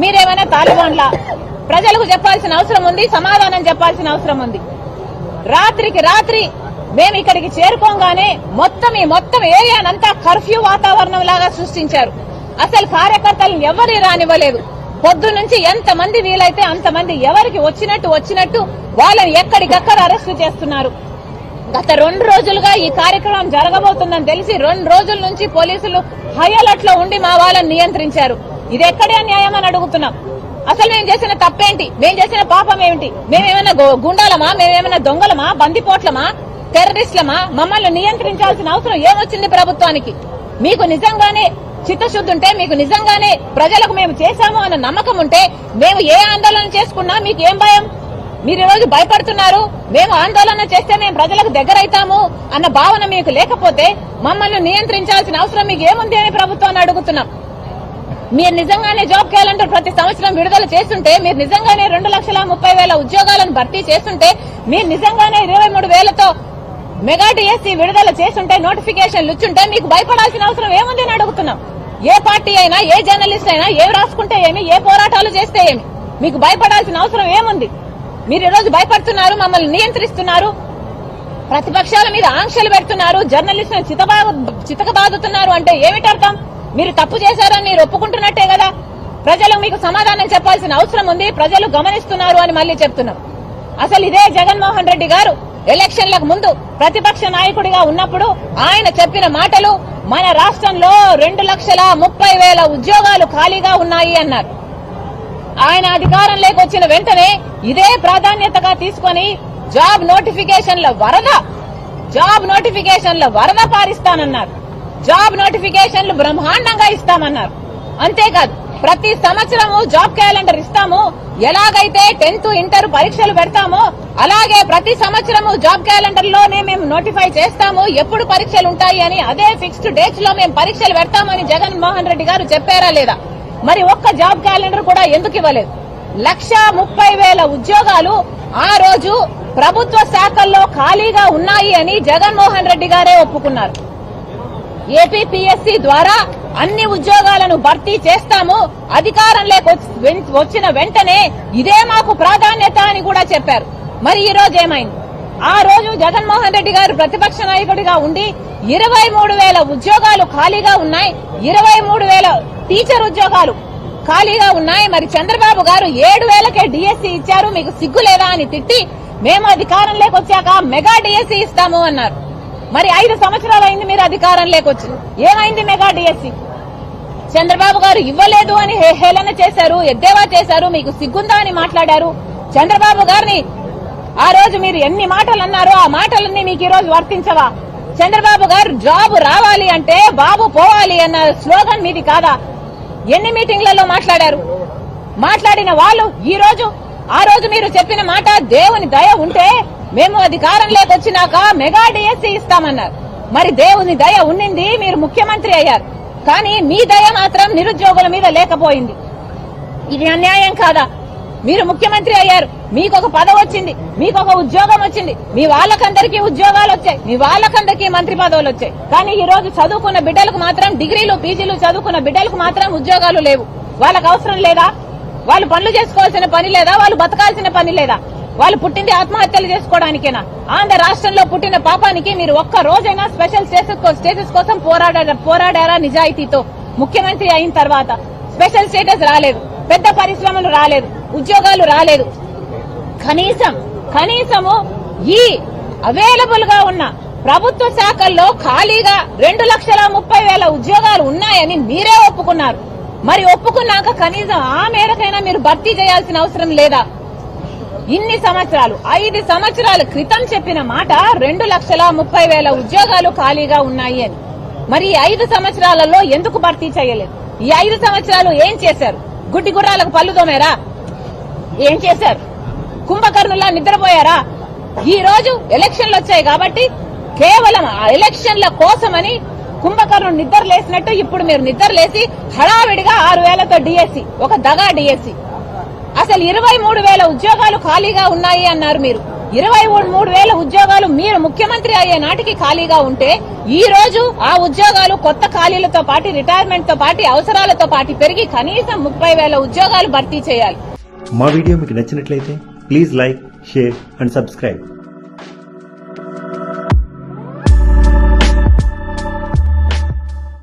మీరేమైనా తాలిబాన్లా? ప్రజలకు చెప్పాల్సిన అవసరం ఉంది సమాధానం చెప్పాల్సిన అవసరం ఉంది. రాత్రికి రాత్రి మేము ఇక్కడికి చేరుకోగానే మొత్తం ఈ మొత్తం ఏరియానంతా కర్ఫ్యూ వాతావరణం లాగా సృష్టించారు. అసలు కార్యకర్తలను ఎవరి రానివ్వలేదు. పొద్దు నుంచి ఎంత మంది వీలైతే అంతమంది ఎవరికి వచ్చినట్టు వచ్చినట్టు వాళ్ళని ఎక్కడికక్కడ అరెస్టు చేస్తున్నారు. గత రెండు రోజులుగా ఈ కార్యక్రమం జరగబోతుందని తెలిసి రెండు రోజుల నుంచి పోలీసులు హై అలర్ట్లో ఉండి మా వాళ్ళని నియంత్రించారు. ఇది ఎక్కడే న్యాయం అని అడుగుతున్నాం. అసలు మేము చేసిన తప్పేంటి? మేము చేసిన పాపం ఏమిటి? మేమేమైనా గుండాలమా? మేమేమైనా దొంగలమా? బందిపోట్లమా? టెర్రరిస్టులమా? మమ్మల్ని నియంత్రించాల్సిన అవసరం ఏమొచ్చింది ప్రభుత్వానికి? మీకు నిజంగానే చిత్తశుద్ధి ఉంటే మీకు నిజంగానే ప్రజలకు మేము చేశాము అన్న నమ్మకం ఉంటే మేము ఏ ఆందోళన చేసుకున్నా మీకు ఏం భయం? మీరు ఈరోజు రోజు భయపడుతున్నారు. మేము ఆందోళన చేస్తే మేము ప్రజలకు దగ్గర అవుతాము అన్న భావన మీకు లేకపోతే మమ్మల్ని నియంత్రించాల్సిన అవసరం మీకు ఏముంది అని ప్రభుత్వాన్ని అడుగుతున్నాం. మీరు నిజంగానే జాబ్ క్యాలెండర్ ప్రతి సంవత్సరం విడుదల చేస్తుంటే మీరు నిజంగానే రెండు లక్షల ముప్పై వేల ఉద్యోగాలను భర్తీ చేస్తుంటే మీరు నిజంగానే ఇరవై మూడు వేలతో మెగా డిఎస్సీ విడుదల చేస్తుంటే నోటిఫికేషన్లు ఇచ్చుంటే మీకు భయపడాల్సిన అవసరం ఏముంది అని అడుగుతున్నాం. ఏ పార్టీ అయినా ఏ జర్నలిస్ట్ అయినా ఏ రాసుకుంటే ఏమి ఏ పోరాటాలు చేస్తే ఏమి మీకు భయపడాల్సిన అవసరం ఏముంది? మీరు ఈరోజు భయపడుతున్నారు మమ్మల్ని నియంత్రిస్తున్నారు ప్రతిపక్షాల మీద ఆంక్షలు పెడుతున్నారు జర్నలిస్టులను చితబా చితకబాదుతున్నారు అంటే ఏమిటి అర్థం మీరు తప్పు చేశారని మీరు ఒప్పుకుంటున్నట్టే కదా? ప్రజలు మీకు సమాధానం చెప్పాల్సిన అవసరం ఉంది ప్రజలు గమనిస్తున్నారు అని మళ్ళీ చెప్తున్నాం. అసలు ఇదే జగన్మోహన్ రెడ్డి గారు ఎలక్షన్లకు ముందు ప్రతిపక్ష నాయకుడిగా ఉన్నప్పుడు ఆయన చెప్పిన మాటలు మన రాష్ట్రంలో రెండు లక్షల ముప్పై వేల ఉద్యోగాలు ఖాళీగా ఉన్నాయి అన్నారు. ఆయన అధికారంలోకి వచ్చిన వెంటనే ఇదే ప్రాధాన్యతగా తీసుకొని జాబ్ నోటిఫికేషన్ల వరద జాబ్ నోటిఫికేషన్ల వరద పారిస్తానన్నారు. జాబ్ నోటిఫికేషన్లు బ్రహ్మాండంగా ఇస్తామన్నారు. అంతేకాదు ప్రతి సంవత్సరము జాబ్ క్యాలెండర్ ఇస్తాము. ఎలాగైతే టెన్త్ ఇంటర్ పరీక్షలు పెడతామో అలాగే ప్రతి సంవత్సరము జాబ్ క్యాలెండర్లోనే మేము నోటిఫై చేస్తాము. ఎప్పుడు పరీక్షలు ఉంటాయి అని అదే ఫిక్స్డ్ డేట్స్లో మేము పరీక్షలు పెడతామని జగన్ మోహన్ రెడ్డి గారు చెప్పారా లేదా? మరి ఒక్క జాబ్ క్యాలెండర్ కూడా ఎందుకు ఇవ్వలేదు? లక్ష ముప్పై వేల ఉద్యోగాలు ఆ రోజు ప్రభుత్వ శాఖల్లో ఖాళీగా ఉన్నాయి అని జగన్మోహన్ రెడ్డి గారే ఒప్పుకున్నారు. ఏపీపీఎస్సీ ద్వారా అన్ని ఉద్యోగాలను భర్తీ చేస్తాము. అధికారంలోకి వచ్చి- వచ్చిన వెంటనే ఇదే మాకు ప్రాధాన్యత అని కూడా చెప్పారు. మరి ఈ రోజు ఏమైంది? ఆ రోజు జగన్మోహన్ రెడ్డి గారు ప్రతిపక్ష నాయకుడిగా ఉండి ఇరవై మూడు వేల ఉద్యోగాలు ఖాళీగా ఉన్నాయి. ఇరవై మూడు వేల టీచర్ ఉద్యోగాలు ఖాళీగా ఉన్నాయి. మరి చంద్రబాబు గారు ఏడు వేలకే డిఎస్సీ ఇచ్చారు. మీకు సిగ్గు లేదా అని తిట్టి మేము అధికారంలోకి వచ్చాక మెగా డిఎస్సీ ఇస్తాము అన్నారు. మరి ఐదు సంవత్సరాలు అయింది మీరు అధికారం లేకొచ్చి. ఏమైంది మెగా డిఎస్సి చంద్రబాబు గారు ఇవ్వలేదు అని హేళన చేశారు ఎద్దేవా చేశారు మీకు సిగ్గుందా అని మాట్లాడారు. చంద్రబాబు గారిని ఆ రోజు మీరు ఎన్ని మాటలు అన్నారో ఆ మాటలన్నీ మీకు ఈ రోజు వర్తించవా? చంద్రబాబు గారు జాబ్ రావాలి అంటే బాబు పోవాలి అన్న స్లోగన్ మీది కాదా? ఎన్ని మీటింగ్లలో మాట్లాడారు? మాట్లాడిన వాళ్ళు ఈ రోజు ఆ రోజు మీరు చెప్పిన మాట దేవుని దయ ఉంటే మేము అధికారంలోకి వచ్చినాక మెగా డిఎస్సీ ఇస్తామన్నారు. మరి దేవుని దయ ఉండింది మీరు ముఖ్యమంత్రి అయ్యారు. కానీ మీ దయ మాత్రం నిరుద్యోగుల మీద లేకపోయింది. ఇది అన్యాయం కాదా? మీరు ముఖ్యమంత్రి అయ్యారు. మీకు ఒక పదవి వచ్చింది. మీకు ఒక ఉద్యోగం వచ్చింది. మీ వాళ్ళకందరికీ ఉద్యోగాలు వచ్చాయి. మీ వాళ్ళకందరికీ మంత్రి పదవులు వచ్చాయి. కానీ ఈ రోజు చదువుకున్న బిడ్డలకు మాత్రం డిగ్రీలు పీజీలు చదువుకున్న బిడ్డలకు మాత్రం ఉద్యోగాలు లేవు. వాళ్ళకు అవసరం లేదా? వాళ్ళు పనులు చేసుకోవాల్సిన పని లేదా? వాళ్ళు బతకాల్సిన పని లేదా? వాళ్ళు పుట్టింది ఆత్మహత్యలు చేసుకోవడానికేనా? ఆంధ్ర రాష్ట్రంలో పుట్టిన పాపానికి మీరు ఒక్క రోజైనా స్పెషల్ స్టేటస్ స్టేటస్ కోసం పోరాడారా పోరాడారా నిజాయితీతో? ముఖ్యమంత్రి అయిన తర్వాత స్పెషల్ స్టేటస్ రాలేదు. పెద్ద పరిశ్రమలు రాలేదు. ఉద్యోగాలు రాలేదు. కనీసం కనీసము ఈ అవైలబుల్గా ఉన్న ప్రభుత్వ శాఖల్లో ఖాళీగా రెండు లక్షల ముప్పై వేల ఉద్యోగాలు ఉన్నాయని మీరే ఒప్పుకున్నారు. మరి ఒప్పుకున్నాక కనీసం ఆ మేరకైనా మీరు భర్తీ చేయాల్సిన అవసరం లేదా? ఇన్ని సంవత్సరాలు ఐదు సంవత్సరాల క్రితం చెప్పిన మాట రెండు లక్షల ముప్పై వేల ఉద్యోగాలు ఖాళీగా ఉన్నాయి అని. మరి ఐదు సంవత్సరాలలో ఎందుకు భర్తీ చేయలేదు? ఈ ఐదు సంవత్సరాలు ఏం చేశారు? గుడ్డి గుర్రాలకు పళ్ళు తోమేరా? ఏం చేశారు? కుంభకర్ణులా నిద్రపోయారా? ఈ రోజు ఎలక్షన్లు వచ్చాయి కాబట్టి కేవలం ఆ ఎలక్షన్ల కోసమని కుంభకర్ణుడు నిద్ర లేసినట్టు ఇప్పుడు మీరు నిద్ర లేసి హడావిడిగా ఆరు వేలతో డిఎస్సి ఒక దగా డిఎస్సి అసలు ఇరవై మూడు వేల ఉద్యోగాలు ఖాళీగా ఉన్నాయి అన్నారు మీరు. ఇరవై మూడు వేల ఉద్యోగాలు మీరు ముఖ్యమంత్రి అయ్యే నాటికి ఖాళీగా ఉంటే ఈ రోజు ఆ ఉద్యోగాలు కొత్త ఖాళీలతో పాటు రిటైర్మెంట్తో పాటు అవసరాలతో పాటు పెరిగి కనీసం ముప్పై వేల ఉద్యోగాలు భర్తీ చేయాలి. మా వీడియో మీకు నచ్చినట్లయితే please like share and subscribe.